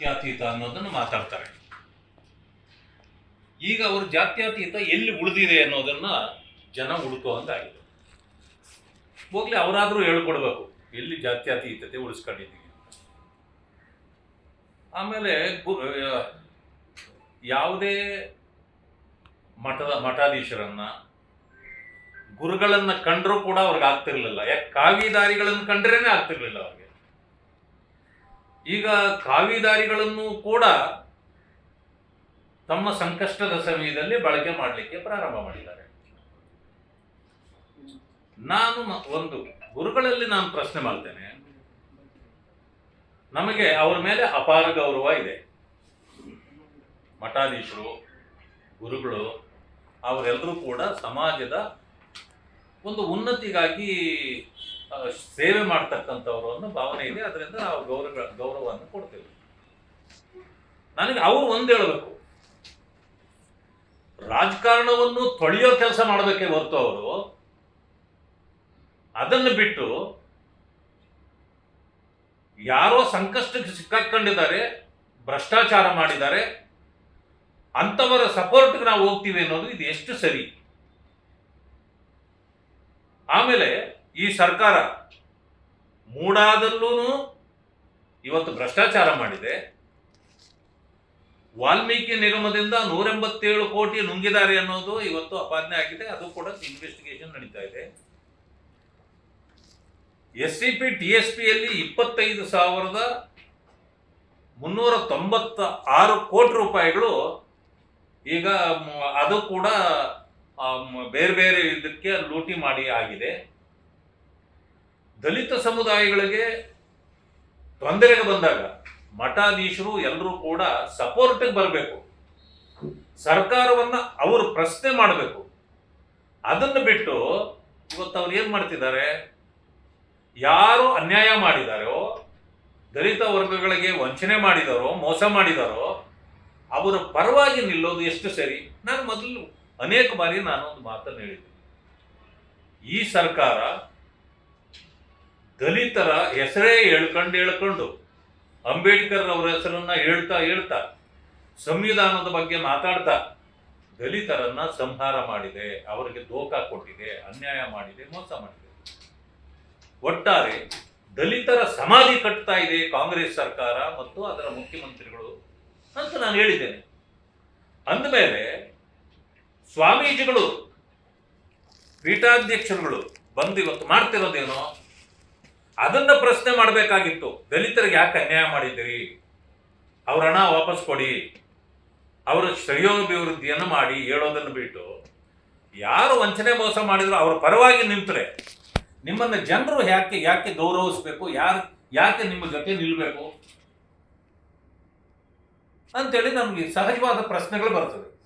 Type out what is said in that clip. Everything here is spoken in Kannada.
ಜಾತ್ಯತೀತ ಅನ್ನೋದನ್ನು ಮಾತಾಡ್ತಾರೆ. ಈಗ ಅವರು ಜಾತ್ಯತೀತ ಎಲ್ಲಿ ಉಳಿದಿದೆ ಅನ್ನೋದನ್ನ ಜನ ಹುಡುಕುವಂತಾಗಿದೆ ಹೋಗ್ಲಿ, ಅವರಾದರೂ ಹೇಳ್ಕೊಡ್ಬೇಕು. ಎಲ್ಲಿ ಜಾತ್ಯತೀತತೆ ಉಳಿಸ್ಕೊಂಡಿದ್ದೀವಿ ಆಮೇಲೆ ಯಾವುದೇ ಮಠದ ಮಠಾಧೀಶರನ್ನ, ಗುರುಗಳನ್ನ ಕಂಡ್ರೂ ಕೂಡ ಅವ್ರಿಗೆ ಆಗ್ತಿರ್ಲಿಲ್ಲ. ಯಾಕೆ ಕಾವಿದಾರಿಗಳನ್ನು ಕಂಡ್ರೇನೆ ಆಗ್ತಿರ್ಲಿಲ್ಲ ಅವ್ರಿಗೆ. ಈಗ ಕಾವಿದಾರಿಗಳನ್ನು ಕೂಡ ತಮ್ಮ ಸಂಕಷ್ಟದ ಸಮಯದಲ್ಲಿ ಬಳಕೆ ಮಾಡಲಿಕ್ಕೆ ಪ್ರಾರಂಭ ಮಾಡಿದ್ದಾರೆ. ನಾನು ಒಂದು ಗುರುಗಳಲ್ಲಿ ನಾನು ಪ್ರಶ್ನೆ ಮಾಡ್ತೇನೆ. ನಮಗೆ ಅವರ ಮೇಲೆ ಅಪಾರ ಗೌರವ ಇದೆ. ಮಠಾಧೀಶರು, ಗುರುಗಳು, ಅವರೆಲ್ಲರೂ ಕೂಡ ಸಮಾಜದ ಒಂದು ಉನ್ನತಿಗಾಗಿ ಸೇವೆ ಮಾಡ್ತಕ್ಕಂಥವ್ರು ಅನ್ನೋ ಭಾವನೆ ಇದೆ. ಅದರಿಂದ ನಾವು ಗೌರವ, ಗೌರವವನ್ನು ಕೊಡ್ತೇವೆ. ನನಗೆ ಅವರು ಒಂದು ಹೇಳಬೇಕು. ರಾಜಕಾರಣವನ್ನು ತೊಳೆಯೋ ಕೆಲಸ ಮಾಡಬೇಕೇ ಹೊರತು ಅವರು. ಅದನ್ನು ಬಿಟ್ಟು ಯಾರೋ ಸಂಕಷ್ಟಕ್ಕೆ ಸಿಕ್ಕಾಕೊಂಡಿದ್ದಾರೆ, ಭ್ರಷ್ಟಾಚಾರ ಮಾಡಿದ್ದಾರೆ, ಅಂಥವರ ಸಪೋರ್ಟ್ಗೆ ನಾವು ಹೋಗ್ತೀವಿ ಅನ್ನೋದು ಇದು ಎಷ್ಟು ಸರಿ? ಆಮೇಲೆ ಈ ಸರ್ಕಾರ ಮೂಡಾದಲ್ಲೂ ಇವತ್ತು ಭ್ರಷ್ಟಾಚಾರ ಮಾಡಿದೆ. ವಾಲ್ಮೀಕಿ ನಿಗಮದಿಂದ ನೂರೆಂಬತ್ತೇಳು ಕೋಟಿ ನುಂಗಿದ್ದಾರೆ ಅನ್ನೋದು ಇವತ್ತು ಅಪಾದನೆ ಆಗಿದೆ. ಅದು ಕೂಡ ಇನ್ವೆಸ್ಟಿಗೇಷನ್ ನಡೀತಾ ಇದೆ. S C P T S ಪಿಯಲ್ಲಿ ಇಪ್ಪತ್ತೈದು ಸಾವಿರದ ಮುನ್ನೂರ ತೊಂಬತ್ತ ಆರು ಕೋಟಿ ರೂಪಾಯಿಗಳು ಈಗ ಅದು ಕೂಡ ಬೇರೆ ಬೇರೆ ಇದಕ್ಕೆ ಲೂಟಿ ಮಾಡಿ ಆಗಿದೆ. ದಲಿತ ಸಮುದಾಯಗಳಿಗೆ ತೊಂದರೆಗೆ ಬಂದಾಗ ಮಠಾಧೀಶರು ಎಲ್ಲರೂ ಕೂಡ ಸಪೋರ್ಟಿಗೆ ಬರಬೇಕು. ಸರ್ಕಾರವನ್ನ ಅವರು ಪ್ರಶ್ನೆ ಮಾಡಬೇಕು. ಅದನ್ನು ಬಿಟ್ಟು ಇವತ್ತು ಅವ್ರು ಏನು ಮಾಡ್ತಿದ್ದಾರೆ? ಯಾರು ಅನ್ಯಾಯ ಮಾಡಿದಾರೋ, ದಲಿತ ವರ್ಗಗಳಿಗೆ ವಂಚನೆ ಮಾಡಿದಾರೋ, ಮೋಸ ಮಾಡಿದಾರೋ, ಅವರ ಪರವಾಗಿ ನಿಲ್ಲೋದು ಎಷ್ಟು ಸರಿ? ನಾನು ಮೊದಲು ಅನೇಕ ಬಾರಿ ನಾನು ಒಂದು ಮಾತನ್ನು ಹೇಳಿದ್ದೆ. ಈ ಸರ್ಕಾರ ದಲಿತರ ಹೆಸರೇ ಹೇಳ್ಕೊಂಡು ಹೇಳ್ಕೊಂಡು ಅಂಬೇಡ್ಕರ್ ಅವರ ಹೆಸರನ್ನ ಹೇಳ್ತಾ ಹೇಳ್ತಾ ಸಂವಿಧಾನದ ಬಗ್ಗೆ ಮಾತಾಡ್ತಾ ದಲಿತರನ್ನ ಸಂಹಾರ ಮಾಡಿದೆ, ಅವರಿಗೆ ದೋಖ ಕೊಟ್ಟಿದೆ, ಅನ್ಯಾಯ ಮಾಡಿದೆ, ಮೋಸ ಮಾಡಿದೆ. ಒಟ್ಟಾರೆ ದಲಿತರ ಸಮಾಧಿ ಕಟ್ತಾ ಇದೆ ಕಾಂಗ್ರೆಸ್ ಸರ್ಕಾರ ಮತ್ತು ಅದರ ಮುಖ್ಯಮಂತ್ರಿಗಳು ಅಂತ ನಾನು ಹೇಳಿದ್ದೇನೆ. ಅಂದಮೇಲೆ ಸ್ವಾಮೀಜಿಗಳು, ಪೀಠಾಧ್ಯಕ್ಷರುಗಳು ಬಂದು ಇವತ್ತು ಮಾಡ್ತಿರೋದೇನೋ ಅದನ್ನ ಪ್ರಶ್ನೆ ಮಾಡಬೇಕಾಗಿತ್ತು. ದಲಿತರಿಗೆ ಯಾಕೆ ಅನ್ಯಾಯ ಮಾಡಿದ್ದೀರಿ? ಅವ್ರ ಹಣ ವಾಪಸ್ ಕೊಡಿ. ಅವರ ಶ್ರೇಯೋಭಿವೃದ್ಧಿಯನ್ನು ಮಾಡಿ ಹೇಳೋದನ್ನು ಬಿಟ್ಟು, ಯಾರು ವಂಚನೆ ಮೋಸ ಮಾಡಿದ್ರು ಅವ್ರ ಪರವಾಗಿ ನಿಂತರೆ. ನಿಮ್ಮನ್ನು ಜನರು ಯಾಕೆ ಯಾಕೆ ಗೌರವಿಸ್ಬೇಕು? ಯಾರು, ಯಾಕೆ ನಿಮ್ಮ ಜೊತೆ ನಿಲ್ಲಬೇಕು ಅಂತೇಳಿ ನಮಗೆ ಸಹಜವಾದ ಪ್ರಶ್ನೆಗಳು ಬರ್ತದೆ